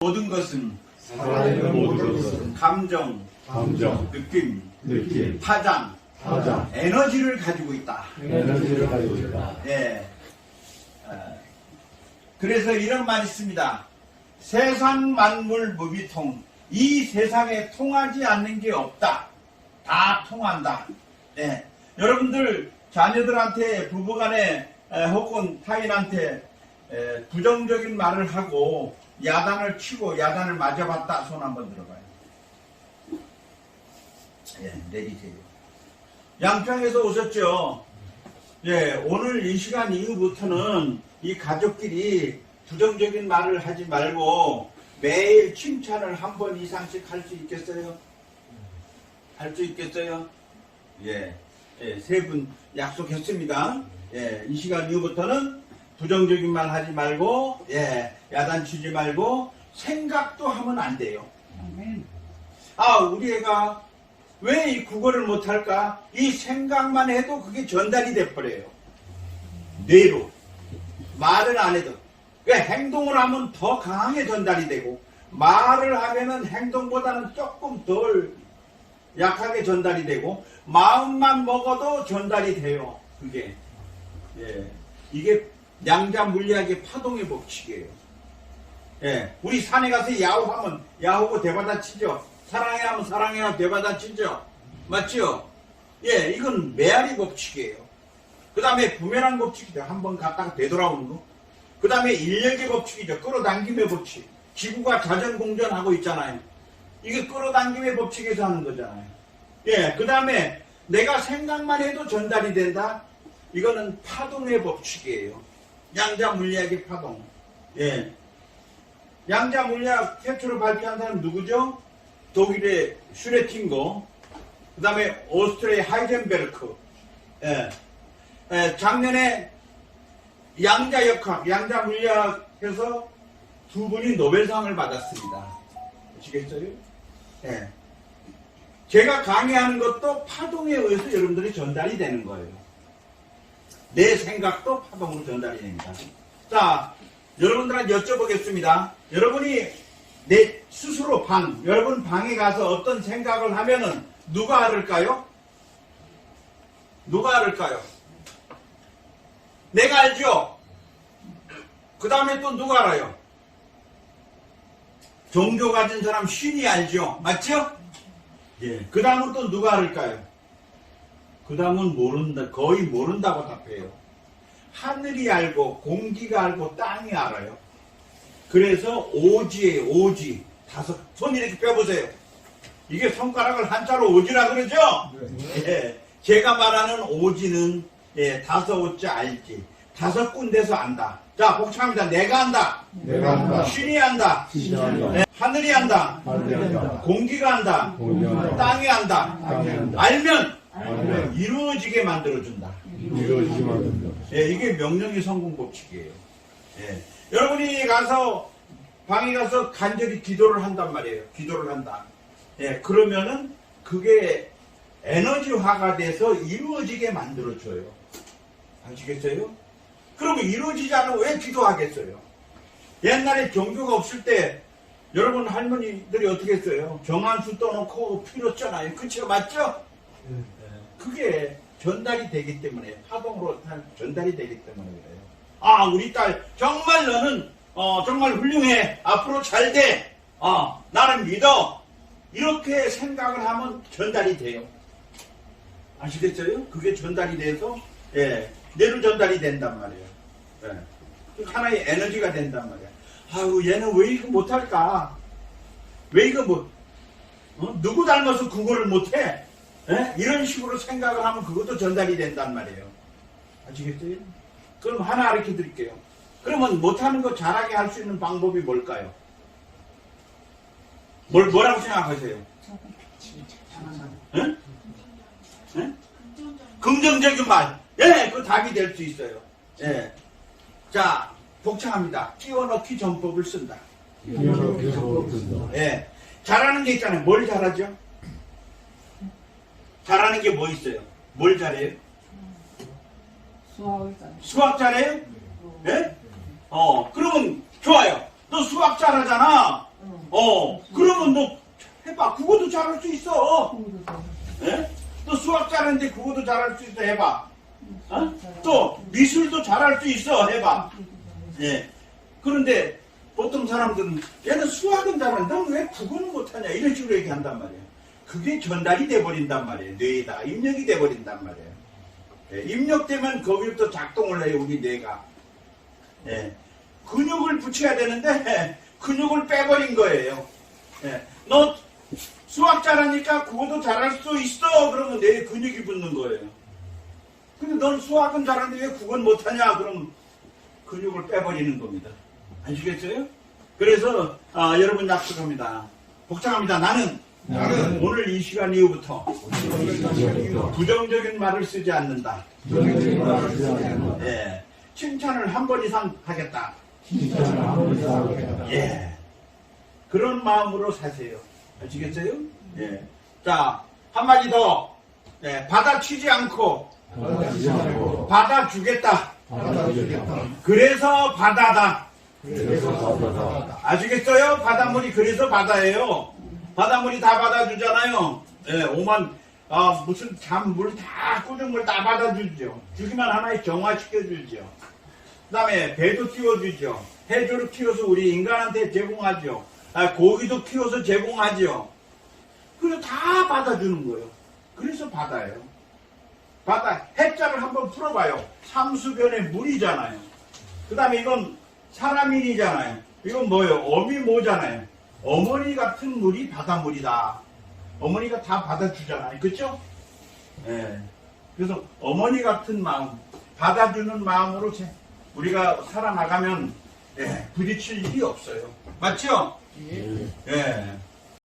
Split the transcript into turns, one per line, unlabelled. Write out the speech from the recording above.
모든 것은
살아있는 모든 것은
감정,
감정,
느낌,
느낌,
파장,
파장,
에너지를 가지고 있다.
에너지를 가지고 있다.
예. 어, 그래서 이런 말이 있습니다. 세상 만물 무비통. 이 세상에 통하지 않는 게 없다. 다 통한다. 예. 여러분들 자녀들한테 부부간에 에, 혹은 타인한테 에, 부정적인 말을 하고 야단을 치고 야단을 맞아봤다. 손 한번 들어봐요. 예, 내리세요. 양평에서 오셨죠? 예, 오늘 이 시간 이후부터는 이 가족끼리 부정적인 말을 하지 말고 매일 칭찬을 한 번 이상씩 할 수 있겠어요? 할 수 있겠어요? 예, 예, 세 분 약속했습니다. 예, 이 시간 이후부터는 부정적인 말 하지 말고, 예, 야단치지 말고, 생각도 하면 안 돼요. 아, 우리 애가 왜 이 국어를 못할까? 이 생각만 해도 그게 전달이 돼버려요. 뇌로. 말을 안 해도. 왜 행동을 하면 더 강하게 전달이 되고, 말을 하면은 행동보다는 조금 덜 약하게 전달이 되고, 마음만 먹어도 전달이 돼요. 그게. 예. 이게 양자 물리학의 파동의 법칙이에요. 예. 우리 산에 가서 야호 하면 야호고 대받아 치죠. 사랑해 하면 사랑해 하고 대받아 치죠. 맞죠? 예, 이건 메아리 법칙이에요. 그 다음에 부메랑 법칙이죠. 한번 갔다가 되돌아오는 거. 그 다음에 인력의 법칙이죠. 끌어당김의 법칙. 지구가 자전공전하고 있잖아요. 이게 끌어당김의 법칙에서 하는 거잖아요. 예, 그 다음에 내가 생각만 해도 전달이 된다? 이거는 파동의 법칙이에요. 양자 물리학의 파동. 예. 양자 물리학 최초로 발표한 사람 누구죠? 독일의 슈레팅거, 그 다음에 오스트리아 하이젠베르크. 예. 예, 작년에 양자 역학, 양자 물리학에서 두 분이 노벨상을 받았습니다. 아시겠어요? 예. 제가 강의하는 것도 파동에 의해서 여러분들이 전달이 되는 거예요. 내 생각도 파동으로 전달이 됩니다. 자, 여러분들한테 여쭤보겠습니다. 여러분이 내 스스로 방, 여러분 방에 가서 어떤 생각을 하면은 누가 알을까요? 누가 알을까요? 내가 알죠? 그 다음에 또 누가 알아요? 종교 가진 사람 신이 알죠? 맞죠? 예. 그 다음은 또 누가 알을까요? 그 다음은 모른다, 거의 모른다고 답해요. 하늘이 알고, 공기가 알고, 땅이 알아요. 그래서 오지예요, 오지. 다섯, 손 이렇게 펴보세요. 이게 손가락을 한자로 오지라 그러죠? 예. 제가 말하는 오지는, 예, 다섯 오자 알지. 다섯 군데서 안다. 자, 복창합니다. 내가 안다.
내가 한다.
신이 안다.
신이 한다.
예, 하늘이 안다.
하늘이 한다.
공기가 안다.
공기가 한다.
땅이 안다.
땅이 한다.
알면
알면
이루어지게 만들어준다.
이루어지만 된다.
예, 이게 명령의 성공 법칙이에요. 예. 여러분이 가서 방에 가서 간절히 기도를 한단 말이에요. 기도를 한다. 예, 그러면은 그게 에너지화가 돼서 이루어지게 만들어줘요. 아시겠어요? 그러면 이루어지지 않으면 왜 기도하겠어요? 옛날에 종교가 없을 때 여러분 할머니들이 어떻게 했어요? 정한수 떠놓고 피웠잖아요. 그쵸? 맞죠? 그게 전달이 되기 때문에 파동으로 단- 전달이 되기 때문에 그래요. 아 우리 딸 정말 너는 어, 정말 훌륭해 앞으로 잘 돼. 어, 나는 믿어. 이렇게 생각을 하면 전달이 돼요. 아시겠어요? 그게 전달이 돼서 예, 뇌로 전달이 된단 말이에요. 예. 그 하나의 에너지가 된단 말이에요. 아유 얘는 왜 이거 못할까? 왜 이거 못 어? 누구 닮아서 그거를 못해? 예? 이런 식으로 생각을 하면 그것도 전달이 된단 말이에요. 아시겠어요? 그럼 하나 가르쳐 드릴게요. 그러면 못하는 거 잘하게 할 수 있는 방법이 뭘까요? 뭘, 뭐라고 생각하세요? 예? 예? 긍정적인 말. 예, 그 답이 될 수 있어요. 예. 자, 복창합니다. 끼워넣기 전법을 쓴다.
이렇게 적어준다.
예. 잘하는 게 있잖아요. 뭘 잘하죠? 잘하는 게 뭐 있어요? 뭘 잘해요?
수학을
수학 잘해요? 예? 어, 그러면 좋아요. 너 수학 잘하잖아. 어, 그러면 너 해봐. 국어도 잘할 수 있어. 예? 또 수학 잘하는데 국어도 잘할 수 있어. 해봐. 어? 또 미술도 잘할 수 있어. 해봐. 예. 그런데 보통 사람들은 얘는 수학은 잘하는데 왜 국어는 못하냐 이런 식으로 얘기한단 말이에요. 그게 전달이 돼버린단 말이에요. 뇌에다 입력이 돼버린단 말이에요. 예, 입력되면 거기부터 작동을 해요. 우리 뇌가. 예. 근육을 붙여야 되는데 근육을 빼버린 거예요. 예. 너 수학 잘하니까 국어도 잘할 수 있어. 그러면 내 근육이 붙는 거예요. 근데 넌 수학은 잘하는데 왜 국어는 못하냐? 그럼 근육을 빼버리는 겁니다. 아시겠어요? 그래서 아, 여러분 약속합니다. 복창합니다. 나는,
나는
오늘 이 시간 이후부터 부정적인 말을 쓰지 않는다. 예. 칭찬을 한 번 이상 하겠다. 예. 그런 마음으로 사세요. 아시겠어요? 예. 자, 한마디 더. 예, 받아치지 않고 받아주겠다. 그래서 바다다. 아시겠어요? 바닷물이 그래서 바다예요. 바닷물이 다 받아주잖아요. 예, 오만, 아, 무슨 잔물 다, 꾸준 물 다 받아주죠. 주기만 하나에 정화시켜 주죠. 그 다음에 배도 띄워주죠. 해조를 키워서 우리 인간한테 제공하죠. 아, 고기도 키워서 제공하죠. 그래서 다 받아주는 거예요. 그래서 바다예요. 바다, 해자를 한번 풀어봐요. 삼수변의 물이잖아요. 그 다음에 이건 사람인이잖아요. 이건 뭐예요? 어미 뭐잖아요. 어머니 같은 물이 바닷물이다. 어머니가 다 받아주잖아요. 그쵸? 예. 그래서 어머니 같은 마음, 받아주는 마음으로 제- 우리가 살아나가면 예, 부딪힐 일이 없어요. 맞죠? 예.